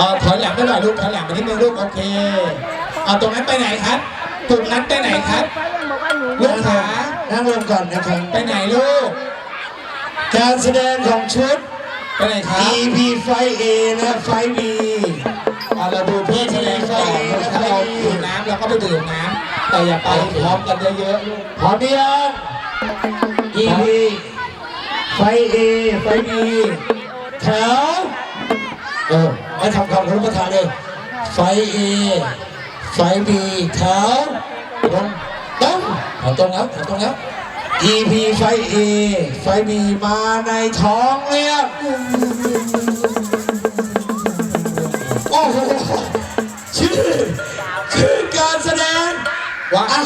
อ๋อถอยหลังไปหน่อยลูกถอยหลังไปนิดนึงลูกโอเคเอาตรงนั้นไปไหนครับตรงนั้นไปไหนครับลูกขานั่งลงก่อนนะครับไปไหนลูก การแสดงของชุดไปไหนครับ EP ไฟ A และไฟ B เอาเราดูเพื่อนแสดงก่อนถ้าเราดื่มน้ำเราก็ไปดื่มน้ำแต่อย่าไปพร้อมกันเยอะๆลูกพร้อมหรือยัง EP ไฟ A ไฟ B แถวเออ ไม่ทำความเคารพประธานเลยไฟ A ไฟ B แถวตรงตรงเอาตรงแล้วเอาตรงแล้ว EP ไฟ A ไฟ B มาในท้องเรียกโอ้โหชื่อชื่อการแสดงว่าอะ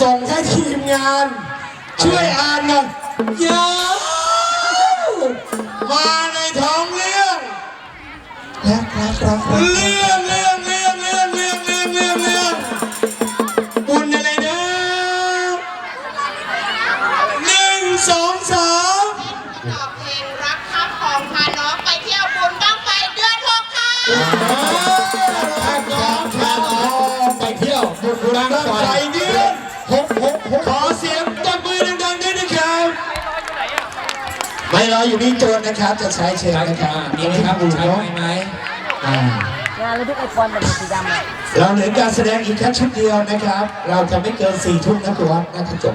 ส่งให้ทีมงาน ช่วยอ่านหน่อยยาวมาในท้องเรื่อง รักรักรักรัก เรื่องเรื่องเรื่องเรื่องเรื่องเรื่องเรื่องเรื่องบุญอะไรนะหนึ่งสองสามตอบเพลงรักครับของพาน้องไปเที่ยวบุญบ้างไฟเดือนหกค่ะถ้าน้องถ้าน้องไปเที่ยวบุญรักตั้งไฟใจเดือนหกหกหกขอเสียงตบมือดังๆด้วยนะครับไม่รออยู่นี่โจรนะครับจะใช้เชิญนะครับบมีไหมครับดูใช่เนาะไหม อ่างานเลยทุกไอคอนมันเป็นสีดำอะเราเหลือการแสดงอีกแค่ชุดเดียวนะครับ เราจะไม่เกินสี่ทุ่มนะคุณวัดน่าจะจบ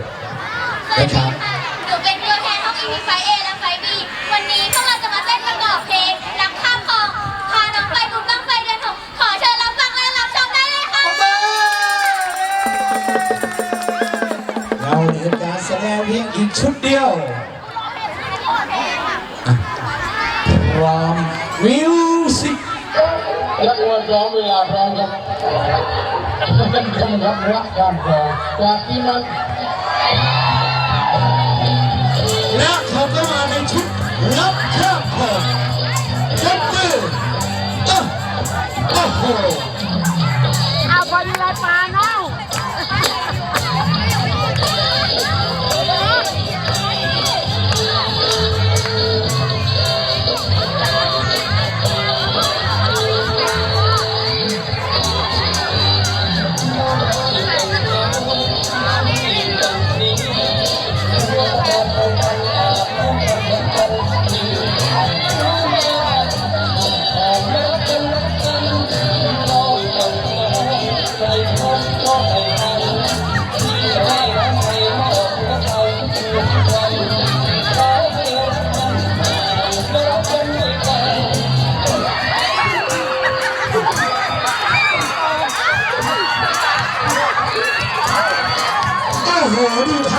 สวัสดีค่ะหนูเป็นตัวแทนของ EP ไฟเอและไฟบีวันนี้พวกเราจะมาเต้นประกอบเพลงรักข้ามคลองพาน้องไปบุญบ้างไฟเดือนหกขอเชิญรับฟังและรับชมได้เลยค่ะ เราเหลือการแสดงเพียงอีกชุดเดียว พร้อมเวลาพร้อมครับเป็นคำรับรักการพอจากที่มันและเขาก็มาในชุดรับข้ามคองจับมือโอ้โหเอาบอลเลยปาเนาะ 우리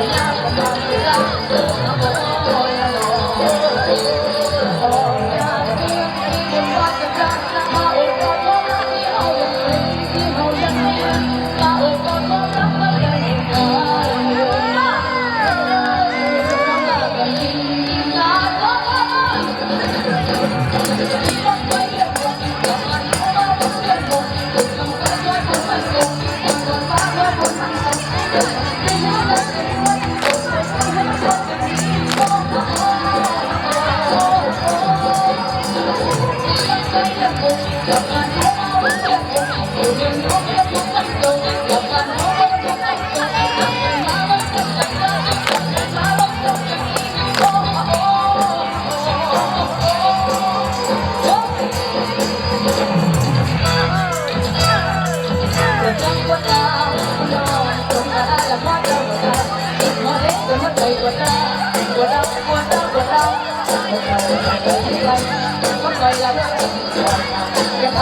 Yeah. ข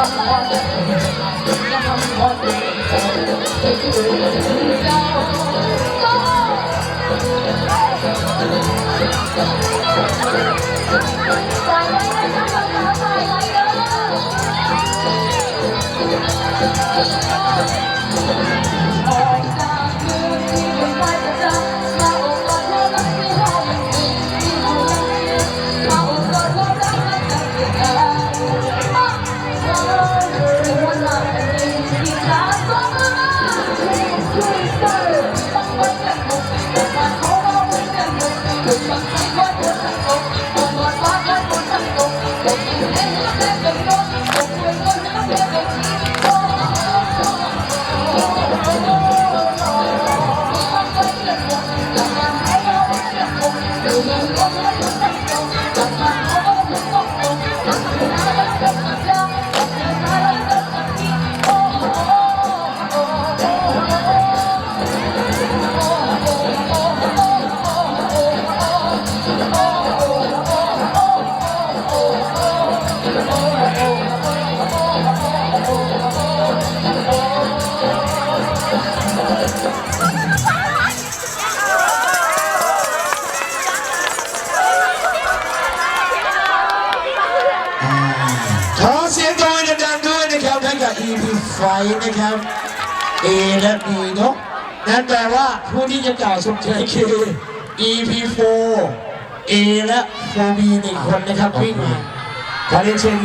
นะครับให้กับ EP ไฟนะครับ A และ B เนาะนั่นแปลว่าผู้ที่จะกล่าวชมเชยคือ EP 4 A และ 4B หนึ่งคนนะครับวิ่งมาขอเรียนเชิญ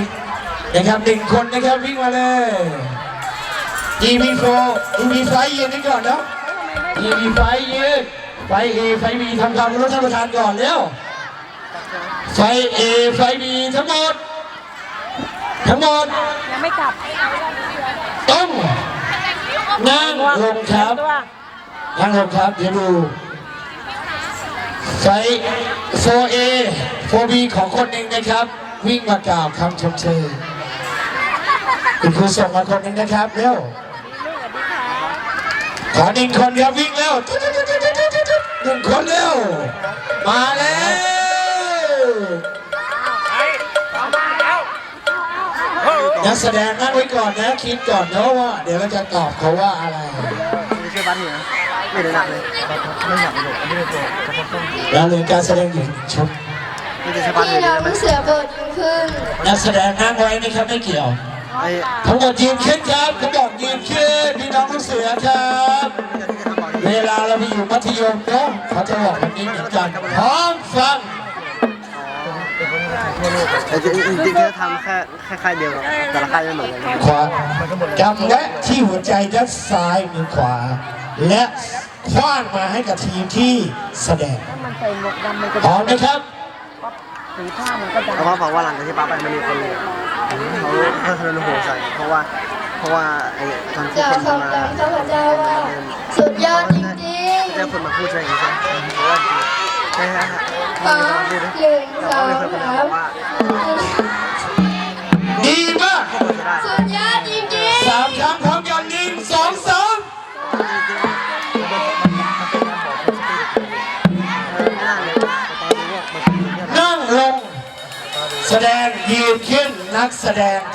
นะครับหนึ่งคนนะครับวิ่งมาเลย EP 4 EP ไฟยืนนี่ก่อนเนาะ EP ไฟยืนไฟ A ไฟ B ทำความเคารพท่านประธานก่อนเร็วไฟ A ไฟ B ทั้งหมด ทั้งหมด ยังไม่กลับ ต้องนั่งลงครับนั่งลงครับเดี๋ยวดูไฟ 4A 4B ของคนหนึ่งนะครับ วิ่งมากล่าวคำชมเชยคุณครูส่งมาคนหนึ่งนะครับเร็วขอหนึ่งคนครับวิ่งเร็วหนึ่งคนเร็วมาแล้ว นักแสดงนั่งไว้ก่อนนะคิดก่อนนะว่า เดี๋ยวเราจะตอบเขาว่าอะไรไม่ใช่บ้านเหนือไม่ได้หนักเลยแล้วเลยการแสดงหญิงชุดไม่ได้สบายเลยได้ไหมเสือเบิดขึ้นนักแสดงนั่งไว้นะครับไม่เกี่ยวทั้งหมดยืนขึ้นครับเขาบอกยืนขึ้นพี่น้องลูกเสือครับ เวลาเราไปอยู่มัธยมเนาะเขาจะบอกแบบนี้เหมือนกันพร้อมฟัง แต่จริงจริงๆจะทำแค่แค่ค่ายเดียวหรอกแต่ละค่ายไม่เหมือนกันขวากำไว้ที่หัวใจด้านซ้ายมือขวา และคว้างมาให้กับทีมที่แสดงถ้ามันใส่หมวกดำมันก็พร้อมนะครับ สีผ้ามันก็ดำ เพราะว่าบอกว่าหลังจากที่ป้าไปมันมีคนเขาเขาทะเลหัวใส่เพราะว่า เพราะว่าไอ้ตอนที่เจ้าคนขมาองจำข้าพเจ้าว่าสุดยอดจริงเจ้าคนมาพูดใช่ไหมใช่เพราะว่าใช่ฮะๆเขา สองไม่ได้พูดนะหนึ่งแต่สอว่างมีคนมาบสามกว่าดีมากสุดยอดจริงสามครั้งพร้อมกันหนึ่งสองสามนั่งลง แสดงยืนขึ้นนักแสดง